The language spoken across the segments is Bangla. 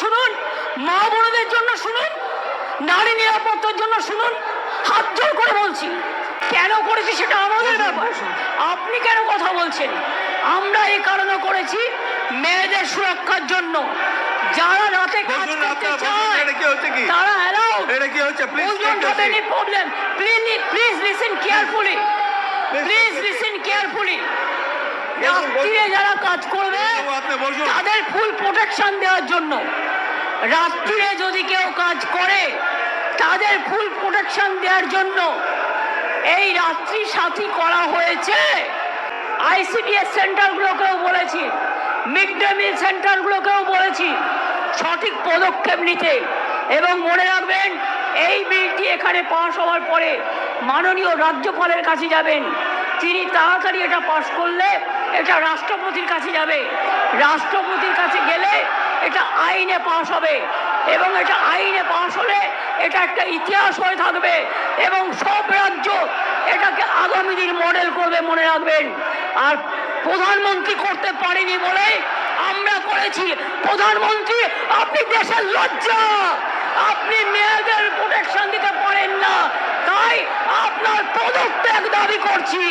শুনুন মা বোনদের জন্য শুনুন নারী নিরাপত্তার জন্য শুনুন হাত জোর করে বলছি। কেন করেছি সেটা আমাদের ব্যাপার। আপনি কেন কথা বলছেন? আমরা এই কারণে করেছি মেয়েদের সুরক্ষার জন্য। যারা রাতে কাজ করতে চায়? তারা অ্যালাউ এটা কি হচ্ছে? Please don't have any problem. Please, please listen carefully. Please listen রাত্রিরে যারা কাজ করবে তাদের ফুল প্রোটেকশন দেওয়ার জন্য রাত্রিরে যদি কেউ কাজ করে, তাদের ফুল প্রোটেকশন দেওয়ার জন্য এই রাত্রি সাথী করা হয়েছে। আইসিডিএস সেন্টারগুলোকেও বলেছি মিড ডে মিল সেন্টারগুলোকেও বলেছি, সঠিক পদক্ষেপ নিতে। এবং মনে রাখবেন, এই বিলটি এখানে পাশ হওয়ার পরে মাননীয় রাজ্যপালের কাছে যাবেন। তিনি তাড়াতাড়ি এটা পাশ করলে এটা রাষ্ট্রপতির কাছে যাবে। রাষ্ট্রপতির কাছে গেলে এটা আইনে পাশ হবে এবং এটা আইনে পাশ হলে এটা একটা ইতিহাস হয়ে থাকবে এবং সব রাজ্য এটাকে আগামী দিন মডেল করবে মনে রাখবেন। আর প্রধানমন্ত্রী করতে পারেনি বলে আমরা করেছি। প্রধানমন্ত্রী, আপনি দেশের লজ্জা! আপনি মেয়েদের প্রোটেকশন দিতে পারেন না তাই আপনার পদত্যাগ দাবি করছি।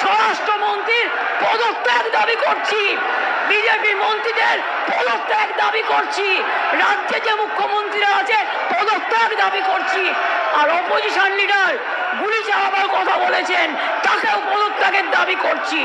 স্বরাষ্ট্রমন্ত্রীর পদত্যাগ দাবি করছি। বিজেপি মন্ত্রীদের পদত্যাগ দাবি করছি। রাজ্যে যে মুখ্যমন্ত্রীরা আছে, পদত্যাগ দাবি করছি। আর অপোজিশন লিডার গুলি চালাবার কথা বলেছেন, তাকেও পদত্যাগের দাবি করছি।